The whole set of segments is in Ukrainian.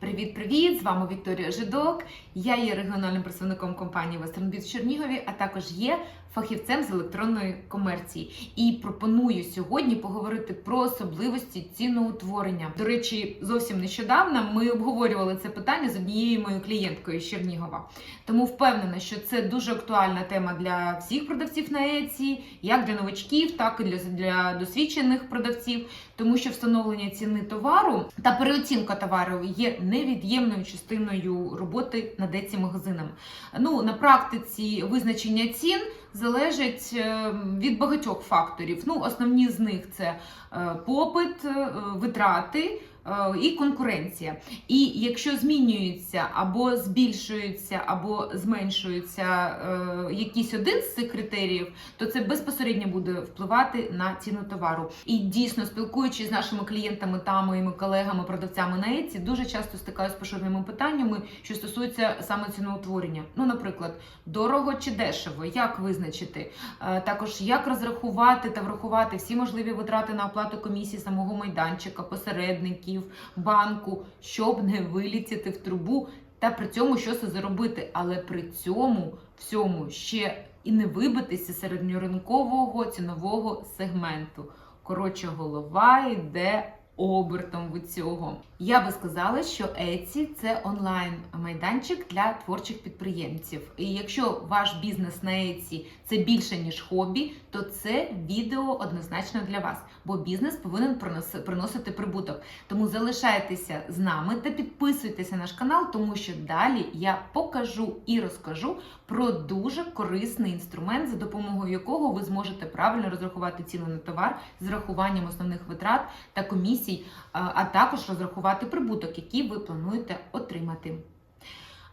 Привіт-привіт! З вами Вікторія Жидок. Я є регіональним представником компанії Western в Чернігові, а також є фахівцем з електронної комерції. І пропоную сьогодні поговорити про особливості ціноутворення. До речі, зовсім нещодавно ми обговорювали це питання з однією моєю клієнткою з Чернігова. Тому впевнена, що це дуже актуальна тема для всіх продавців на Еці, як для новачків, так і для, для досвідчених продавців, тому що встановлення ціни товару та переоцінка товару є невід'ємною частиною роботи над еці магазинами. Ну на практиці визначення цін залежить е, від багатьох факторів. Ну, основні з них це е, попит, е, витрати. Е, І конкуренція. І якщо змінюється або збільшується, або зменшується е, якийсь один з цих критеріїв, то це безпосередньо буде впливати на ціну товару. І дійсно, спілкуючись з нашими клієнтами та моїми колегами, продавцями на Еці, дуже часто стикаюся з поширеними питаннями, що стосуються саме ціноутворення. Ну, наприклад, дорого чи дешево, як визначити? Е, Також як розрахувати та врахувати всі можливі витрати на оплату комісії самого майданчика, посередників, банку, щоб не вилітіти в трубу, та при цьому щось заробити, але при цьому всьому ще і не вибитися середньоринкового цінового сегменту. Коротше, голова йде обертом від цього. Я би сказала, що Etsy – це онлайн майданчик для творчих підприємців. І якщо ваш бізнес на Etsy – це більше ніж хобі, то це відео однозначно для вас, бо бізнес повинен приносити прибуток. Тому залишайтеся з нами та підписуйтеся на наш канал, тому що далі я покажу і розкажу про дуже корисний інструмент, за допомогою якого ви зможете правильно розрахувати ціну на товар з врахуванням основних витрат та комісій, а а також розрахувати прибуток, який ви плануєте отримати.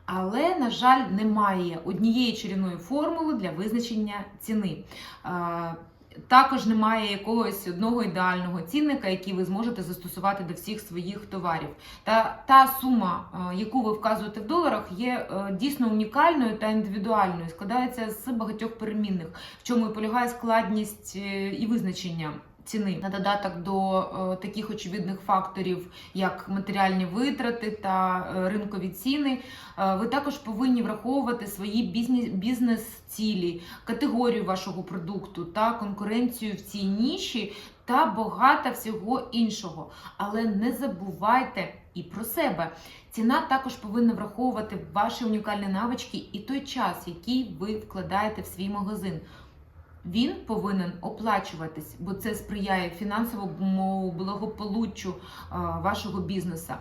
Але, на жаль, немає однієї чарівної формули для визначення ціни. Також немає якогось одного ідеального цінника, який ви зможете застосувати до всіх своїх товарів. Та та сума, яку ви вказуєте в доларах, є е, дійсно унікальною та індивідуальною, складається з багатьох перемінних, в чому і полягає складність е, і визначення. Ціни на додаток до е, таких очевидних факторів, як матеріальні витрати та е, ринкові ціни, е, ви також повинні враховувати свої бізнес, бізнес-цілі, категорію вашого продукту та конкуренцію в цій ніші та багато всього іншого. Але не забувайте і про себе. Ціна також повинна враховувати ваші унікальні навички і той час, який ви вкладаєте в свій магазин. Він повинен оплачуватись, бо це сприяє фінансовому благополуччю вашого бізнесу.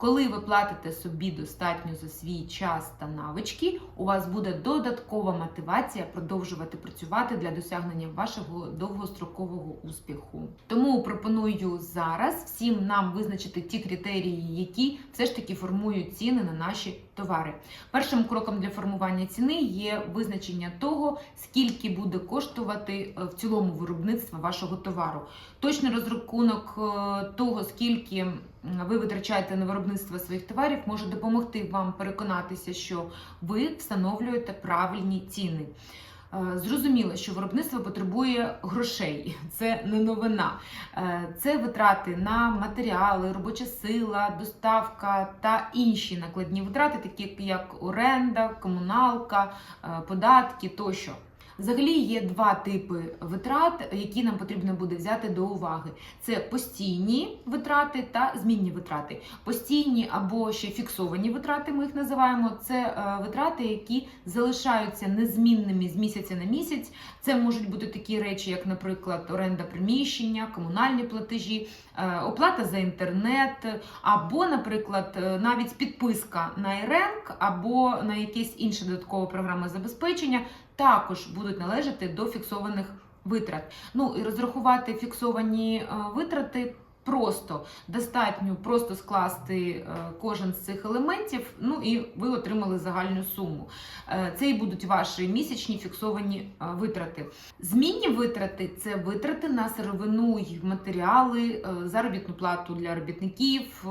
Коли ви платите собі достатньо за свій час та навички, у вас буде додаткова мотивація продовжувати працювати для досягнення вашого довгострокового успіху. Тому пропоную зараз всім нам визначити ті критерії, які все ж таки формують ціни на наші товари. Першим кроком для формування ціни є визначення того, скільки буде коштувати е, в цілому виробництво вашого товару. Точний розрахунок е, того, скільки ви витрачаєте на виробництво своїх товарів, може допомогти вам переконатися, що ви встановлюєте правильні ціни. Е, Зрозуміло, що виробництво потребує грошей, це не новина. Е, Це витрати на матеріали, робоча сила, доставка та інші накладні витрати, такі як оренда, комуналка, е, податки тощо. Взагалі є два типи витрат, які нам потрібно буде взяти до уваги: це постійні витрати та змінні витрати. Постійні або ще фіксовані витрати, ми їх називаємо. Це е, витрати, які залишаються незмінними з місяця на місяць. Це можуть бути такі речі, як, наприклад, оренда приміщення, комунальні платежі, е, оплата за інтернет, або, наприклад, е, навіть підписка на iRank, або на якесь інше додаткове програме забезпечення також будуть належати до фіксованих витрат. Ну і розрахувати фіксовані е, витрати. Просто достатньо просто скласти е, кожен з цих елементів, ну і ви отримали загальну суму. Е, Це і будуть ваші місячні фіксовані е, витрати. Змінні витрати це витрати на сировину й матеріали, заробітну плату для робітників,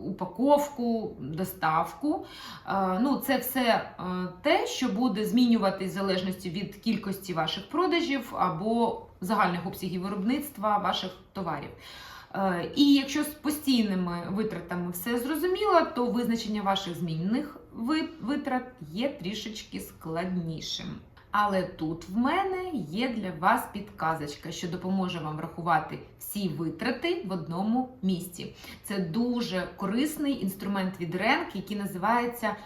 упаковку, доставку. Ну, це все те, що буде змінюватись в залежності від кількості ваших продажів або загальних обсягів виробництва ваших товарів. Е, І якщо з постійними витратами все зрозуміло, то визначення ваших змінних витрат є трішечки складнішим. Але тут в мене є для вас підказочка, що допоможе вам врахувати всі витрати в одному місці. Це дуже корисний інструмент від RENK, який називається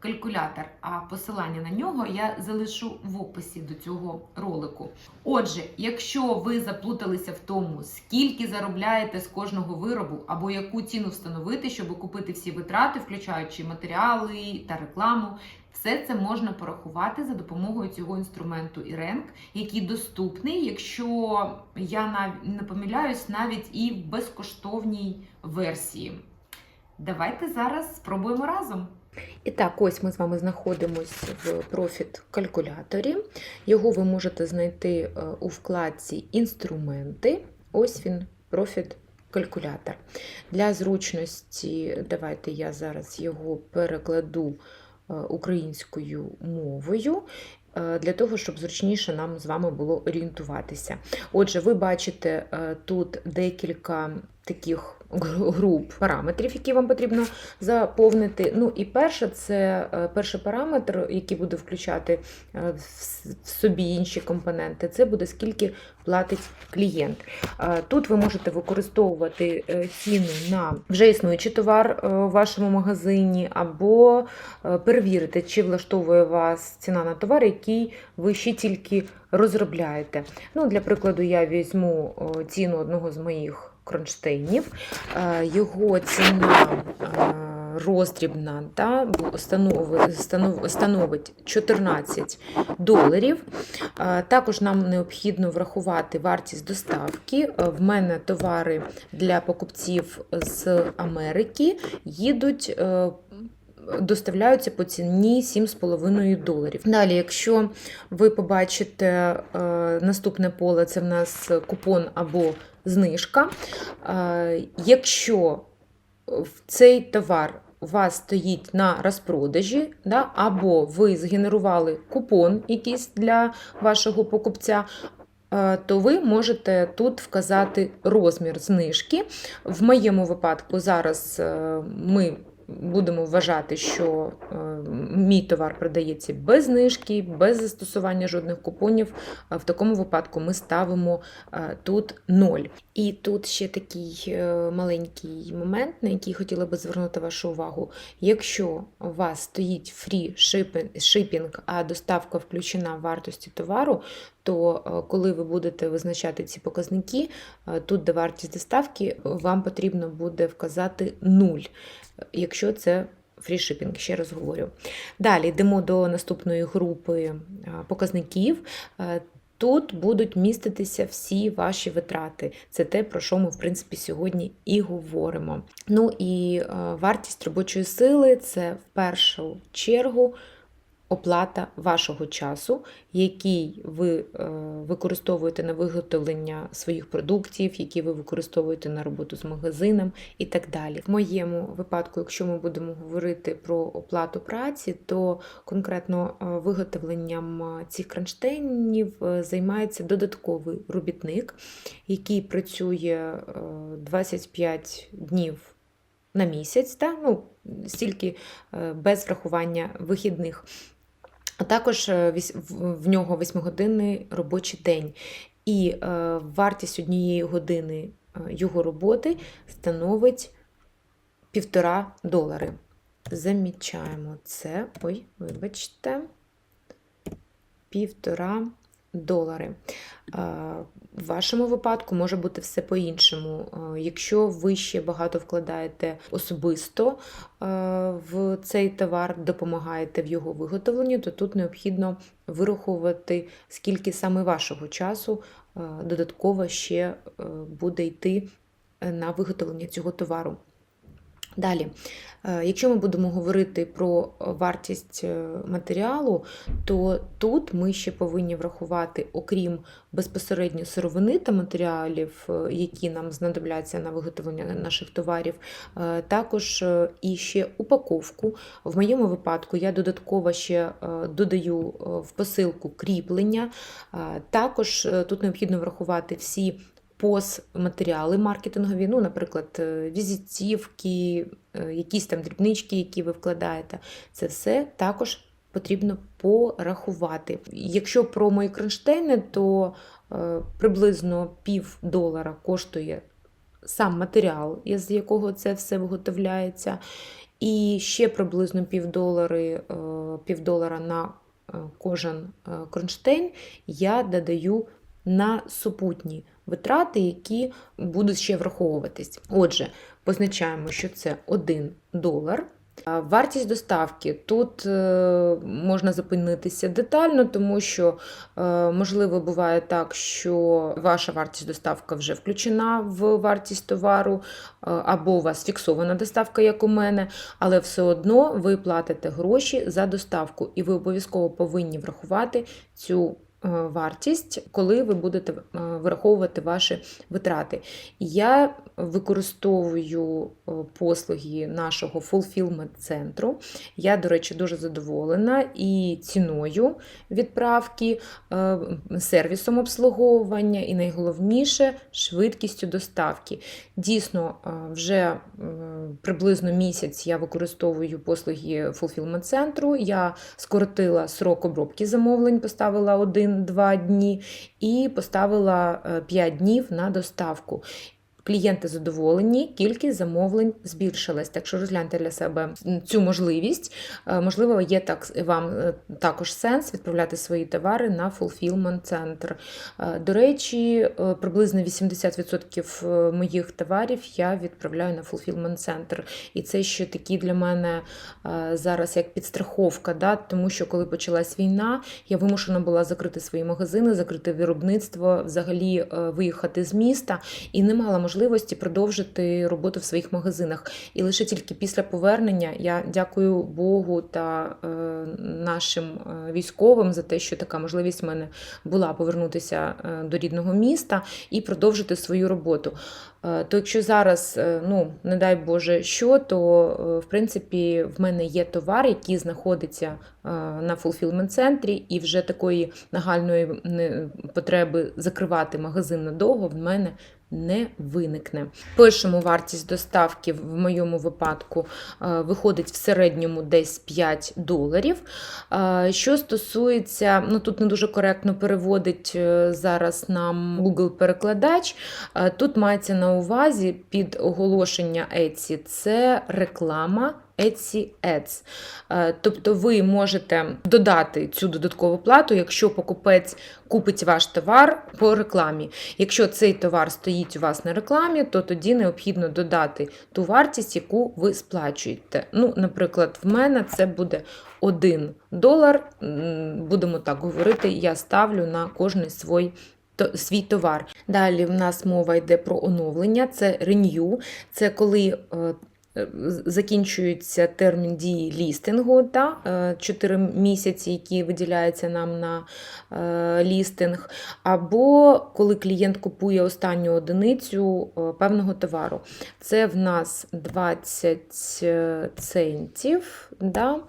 Calculator. А посилання на нього я залишу в описі до цього ролику. Отже, якщо ви заплуталися в тому, скільки заробляєте з кожного виробу, або яку ціну встановити, щоб купити всі витрати, включаючи матеріали та рекламу, все це можна порахувати за допомогою цього інструменту IRENK, який доступний, якщо я не помиляюсь, навіть і в безкоштовній версії. Давайте зараз спробуємо разом. І так, ось ми з вами знаходимося в профіт калькуляторі. Його ви можете знайти е, у вкладці Інструменти. Ось він, профіт калькулятор. Для зручності, давайте я зараз його перекладу е, українською мовою. е, Для того, щоб зручніше нам з вами було орієнтуватися. Отже, ви бачите е, тут декілька таких груп параметрів, які вам потрібно заповнити. Ну і перше, це е, перший параметр, який буде включати е, в собі інші компоненти, це буде скільки платить клієнт. Е, Тут ви можете використовувати ціну на вже існуючий товар у вашому магазині, або перевірити, чи влаштовує вас ціна на товар, який ви ще тільки розробляєте. Ну, Для прикладу, я візьму ціну одного з моїх кронштейнів. Е, Його ціна е, роздрібна бу- становить 14 доларів. Е, Також нам необхідно врахувати вартість доставки. В мене товари для покупців з Америки їдуть. Доставляються по ціні 7,5 доларів. Далі, якщо ви побачите наступне поле, це в нас купон або знижка. Якщо цей товар у вас стоїть на розпродажі, да, або ви згенерували купон якийсь для вашого покупця, то ви можете тут вказати розмір знижки. В моєму випадку зараз е, ми будемо вважати, що е, мій товар продається без знижки, без застосування жодних купонів. В такому випадку ми ставимо е, тут 0. І тут ще такий е, маленький момент, на який хотіла би звернути вашу увагу. Якщо у вас стоїть фрі шипінг, а доставка включена в вартості товару, то е, коли ви будете визначати ці показники, е, тут де вартість доставки, вам потрібно буде вказати 0, якщо це фрішипінг, ще раз говорю. Далі йдемо до наступної групи е, показників. Тут будуть міститися всі ваші витрати. Це те, про що ми, в принципі, сьогодні і говоримо. Ну і вартість робочої сили це в першу чергу оплата вашого часу, який ви е, використовуєте на виготовлення своїх продуктів, які ви використовуєте на роботу з магазином і так далі. В моєму випадку, якщо ми будемо говорити про оплату праці, то конкретно е, виготовленням е, цих кронштейнів займається додатковий робітник, який працює е, 25 днів на місяць, та? Ну, стільки без врахування вихідних. А також е, в- нього 8-годинний робочий день. І е, вартість однієї години е, його роботи становить півтора долари. Замічаємо це. Ой, вибачте. Півтора долари. В вашому випадку може бути все по-іншому. Е, Якщо ви ще багато вкладаєте особисто е, в цей товар, допомагаєте в його виготовленні, то тут необхідно вирахувати, скільки саме вашого часу е, додатково ще буде йти на виготовлення цього товару. Далі, е, якщо ми будемо говорити про вартість е, матеріалу, то тут ми ще повинні врахувати, окрім безпосередньо сировини та матеріалів, е, які нам знадобляться на виготовлення наших товарів, е, також е, і ще упаковку. В моєму випадку я додатково ще е, додаю е, в посилку кріплення. Е, Також е, тут необхідно врахувати всі POS-матеріали маркетингові, ну, наприклад, е, візитівки, е, якісь там дрібнички, які ви вкладаєте. Це все також потрібно порахувати. Якщо про мої кронштейни, то е, приблизно пів долара коштує сам матеріал, з якого це все виготовляється. І ще приблизно півдолари, півдолара на кожен кронштейн я додаю на супутні витрати, які будуть ще враховуватись. Отже, позначаємо, що це 1 долар. Вартість доставки тут е, можна зупинитися детально, тому що е, можливо буває так, що ваша вартість доставка вже включена в вартість товару, е, або у вас фіксована доставка, як у мене, але все одно ви платите гроші за доставку, і ви обов'язково повинні врахувати цю вартість, коли ви будете е, враховувати ваші витрати. Я використовую е, послуги нашого fulfillment центру. Я, до речі, дуже задоволена і ціною відправки, е, сервісом обслуговування, і найголовніше швидкістю доставки. Дійсно, е, вже е, приблизно місяць я використовую послуги fulfillment центру. Я скоротила срок обробки замовлень, поставила 1-2 дні і поставила 5 днів на доставку. Клієнти задоволені, кількість замовлень збільшилась. Так що розгляньте для себе цю можливість. Е, Можливо, є так вам е, також сенс відправляти свої товари на fulfillment центр. Е, До речі, приблизно 80% моїх товарів я відправляю на fulfillment центр. І це ще такі для мене зараз як підстраховка, да? тому що коли почалась війна, я вимушена була закрити свої магазини, закрити виробництво, взагалі виїхати з міста і не мала можливості продовжити роботу в своїх магазинах. І лише тільки після повернення я дякую Богу та е, нашим е, військовим за те, що така можливість в мене була повернутися е, до рідного міста і продовжити свою роботу. То якщо зараз, ну не дай Боже, що, то в принципі в мене є товар, який знаходиться на fulfillment центрі, і вже такої нагальної потреби закривати магазин надовго в мене не виникне. Пишемо вартість доставки в моєму випадку е, виходить в середньому десь 5 доларів. Е, Що стосується, ну тут не дуже коректно переводить е, зараз нам Google-перекладач. Тут мається на увазі під оголошення Etsy це реклама. Etsy Ads. Е, Тобто ви можете додати цю додаткову плату, якщо покупець купить ваш товар по рекламі. Якщо цей товар стоїть у вас на рекламі, то тоді необхідно додати ту вартість, яку ви сплачуєте. Ну, наприклад, в мене це буде 1 долар. Будемо так говорити, я ставлю на кожний свій свій товар. Далі в нас мова йде про оновлення, це renew, це коли е, закінчується термін дії лістингу, та, 4 місяці, які виділяються нам на е, лістинг, або коли клієнт купує останню одиницю е, певного товару. Це в нас 20 центів. Да?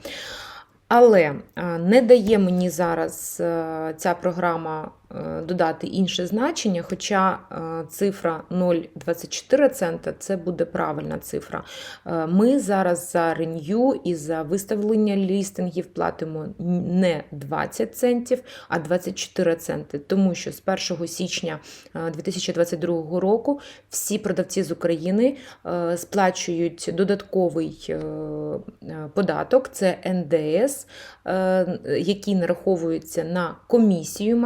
Але е, не дає мені зараз е, ця програма е, додати інше значення, хоча е, цифра 0,24 цента це буде правильна цифра. Е, Ми зараз за renew і за виставлення лістингів платимо не 20 центів, а 24 центи, тому що з 1 січня е, 2022 року всі продавці з України е, сплачують додатковий е, е, податок, це НДС, е, який нараховується на комісію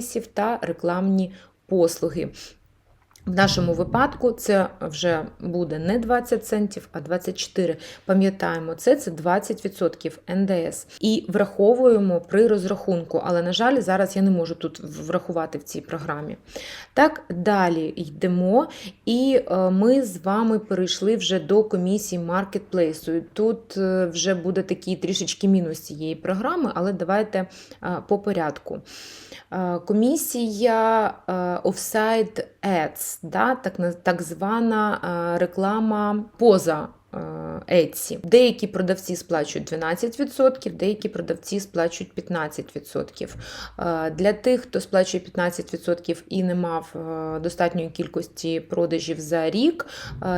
маркетплейсів та рекламні послуги. В нашому випадку це вже буде не 20 центів, а 24. Пам'ятаємо, це це 20% НДС. І враховуємо при розрахунку, але, на жаль, зараз я не можу тут врахувати в цій програмі. Так, далі йдемо, і е, ми з вами перейшли вже до комісії маркетплейсу. Тут е, вже буде такий трішечки мінус цієї програми, але давайте е, по порядку. Комісія Offsite Ads, да, так, так звана е, реклама поза е, Etsy. Деякі продавці сплачують 12%, деякі продавці сплачують 15%. Е, Для тих, хто сплачує 15% і не мав достатньої кількості продажів за рік,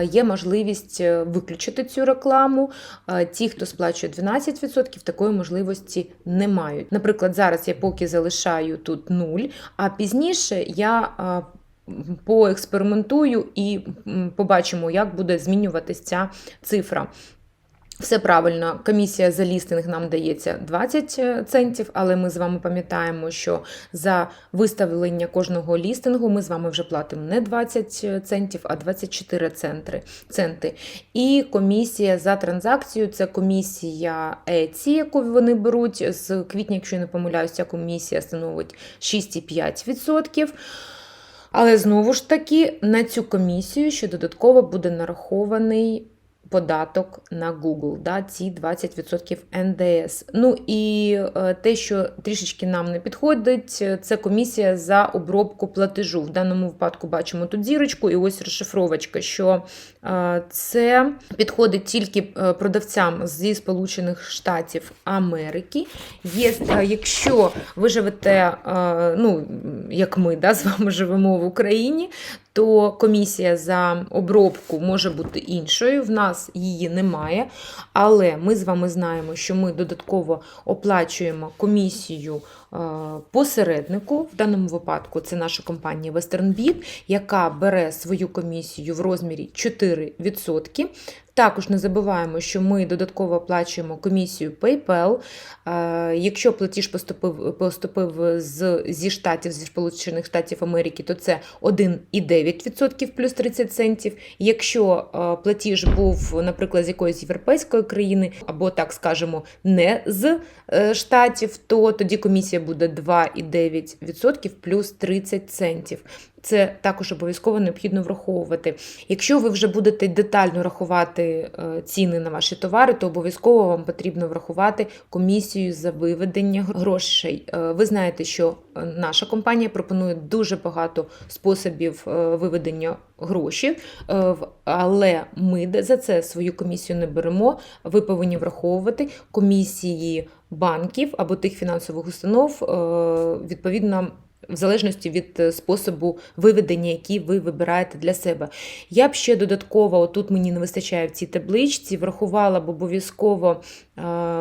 є можливість виключити цю рекламу. Ті, хто сплачує 12%, такої можливості не мають. Наприклад, зараз я поки залишаю тут 0, а пізніше я поекспериментую і побачимо, як буде змінюватися ця цифра. Все правильно, комісія за лістинг нам дається 20 центів, але ми з вами пам'ятаємо, що за виставлення кожного лістингу ми з вами вже платимо не 20 центів, а 24 центри, центи. І комісія за транзакцію це комісія Etsy, яку вони беруть з квітня, якщо я не помиляюся, комісія становить 6,5%. Але знову ж таки на цю комісію ще додатково буде нарахований податок на Google, да, ці 20% НДС. Ну і е, те, що трішечки нам не підходить, е, це комісія за обробку платежу. В даному випадку бачимо тут зірочку, і ось розшифровочка, що е, це підходить тільки продавцям зі Сполучених Штатів Америки. Є, якщо ви живете, ну, як ми да, з вами живемо в Україні, то комісія за обробку може бути іншою. В нас її немає. Але ми з вами знаємо, що ми додатково оплачуємо комісію е, посереднику. В даному випадку це наша компанія WesternBit, яка бере свою комісію в розмірі 4%. Також не забуваємо, що ми додатково оплачуємо комісію PayPal. Е, Якщо платіж поступив, поступив з, зі штатів, зі Сполучених Штатів Америки, то це 1,9% плюс 30 центів. Якщо е, платіж був, наприклад, з якоїсь європейської країни, або так скажемо, не з е, штатів, то тоді комісія буде 2,9% плюс 30 центів. Це також обов'язково необхідно враховувати. Якщо ви вже будете детально рахувати е, ціни на ваші товари, то обов'язково вам потрібно врахувати комісію за виведення грошей. Е, Ви знаєте, що е, наша компанія пропонує дуже багато способів виведення грошей, в- але ми за це свою комісію не беремо. Ви повинні враховувати комісії банків або тих фінансових установ відповідно в залежності від е, способу виведення, який ви вибираєте для себе. Я б ще додатково, отут мені не вистачає в цій табличці, врахувала б обов'язково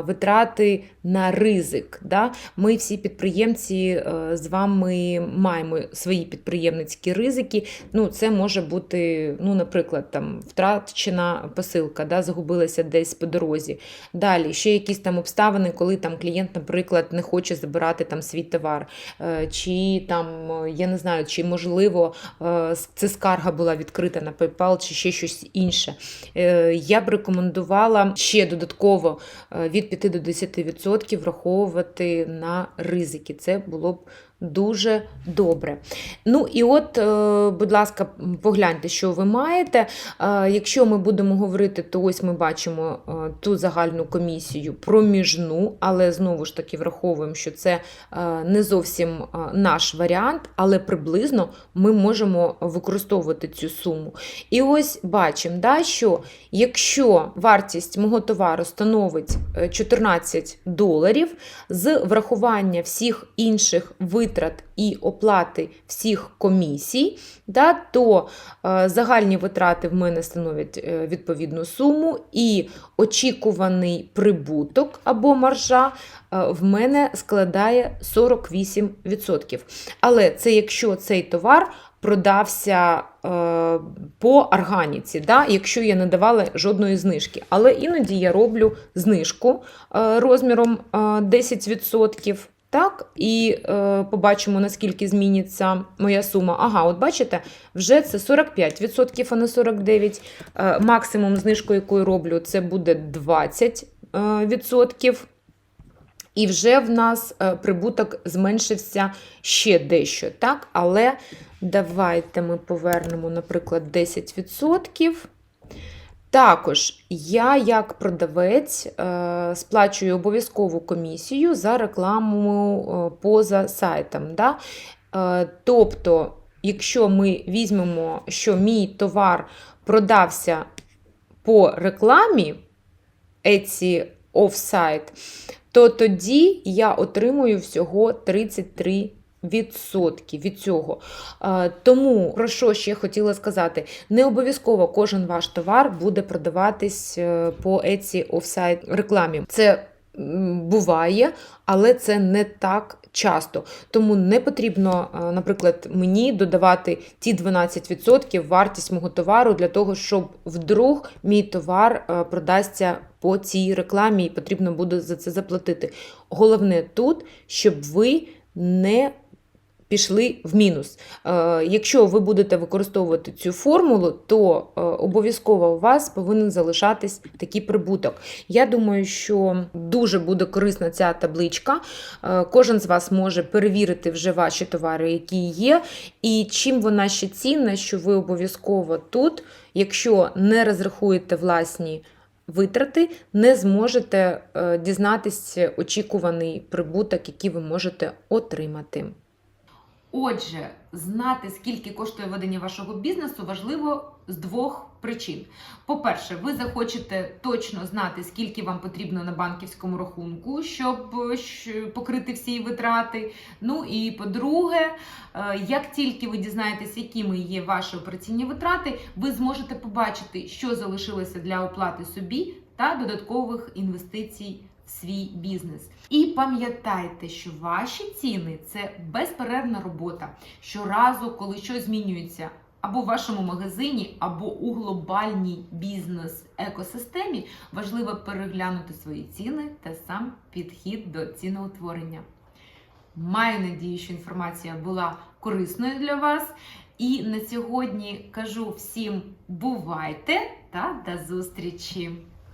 витрати на ризик. Да? Ми всі підприємці е, з вами маємо свої підприємницькі ризики. Ну, це може бути, ну, наприклад, там втрачена посилка, да, загубилася десь по дорозі. Далі ще якісь там обставини, коли там клієнт, наприклад, не хоче забирати там свій товар. Е, Чи там, е, я не знаю, чи можливо е, це скарга була відкрита на PayPal, чи ще щось інше. Е, Я б рекомендувала ще додатково е, від 5 до 10% враховувати на ризики. Це було б дуже добре. Ну і от, е, будь ласка, погляньте, що ви маєте. Е, Якщо ми будемо говорити, то ось ми бачимо е, ту загальну комісію проміжну, але знову ж таки враховуємо, що це не зовсім наш варіант, але приблизно ми можемо використовувати цю суму. І ось бачимо, да, що якщо вартість мого товару становить е, 14 доларів, з врахування всіх інших витрат і оплати всіх комісій, да, то е, загальні витрати в мене становлять е, відповідну суму, і очікуваний прибуток або маржа е, в мене складає 48%. Але це якщо цей товар продався е, по органіці, да, якщо я не давала жодної знижки. Але іноді я роблю знижку е, розміром е, 10%. Так, і е, побачимо, наскільки зміниться моя сума. Ага, от бачите, вже це 45%, а не 49%. Е, максимум знижку, яку я роблю, це буде 20%. Е, відсотків. І вже в нас е, прибуток зменшився ще дещо. Так? Але давайте ми повернемо, наприклад, 10%. Також я, як продавець, е, сплачую обов'язкову комісію за рекламу е, поза сайтом. Да? Е, Тобто, якщо ми візьмемо, що мій товар продався по рекламі Etsy Offsite, то тоді я отримую всього 33 відсотки від цього. Тому про що ще хотіла сказати: не обов'язково кожен ваш товар буде продаватись е, по Etsy Offsite рекламі. Це буває, але це не так часто. Тому не потрібно, е, наприклад, мені додавати ті 12% вартість мого товару для того, щоб вдруг мій товар е, продасться по цій рекламі і потрібно буде за це заплатити. Головне тут, щоб ви не пішли в мінус. Е, Якщо ви будете використовувати цю формулу, то е, обов'язково у вас повинен залишатись такий прибуток. Я думаю, що дуже буде корисна ця табличка. Е, Кожен з вас може перевірити вже ваші товари, які є, і чим вона ще цінна, що ви обов'язково тут, якщо не розрахуєте власні. Витрати не зможете дізнатися очікуваний прибуток, який ви можете отримати. Отже, знати, скільки коштує ведення вашого бізнесу, важливо з двох причин. По-перше, ви захочете точно знати, скільки вам потрібно на банківському рахунку, щоб е, покрити всі витрати. Ну і по-друге, е, як тільки ви дізнаєтесь, якими є ваші операційні витрати, ви зможете побачити, що залишилося для оплати собі та додаткових інвестицій свій бізнес. І пам'ятайте, що ваші ціни це безперервна робота. Щоразу, коли щось змінюється або в вашому магазині, або у глобальній бізнес-екосистемі, важливо переглянути свої ціни та сам підхід до ціноутворення. Маю надію, що інформація була корисною для вас. І на сьогодні кажу всім бувайте та до зустрічі!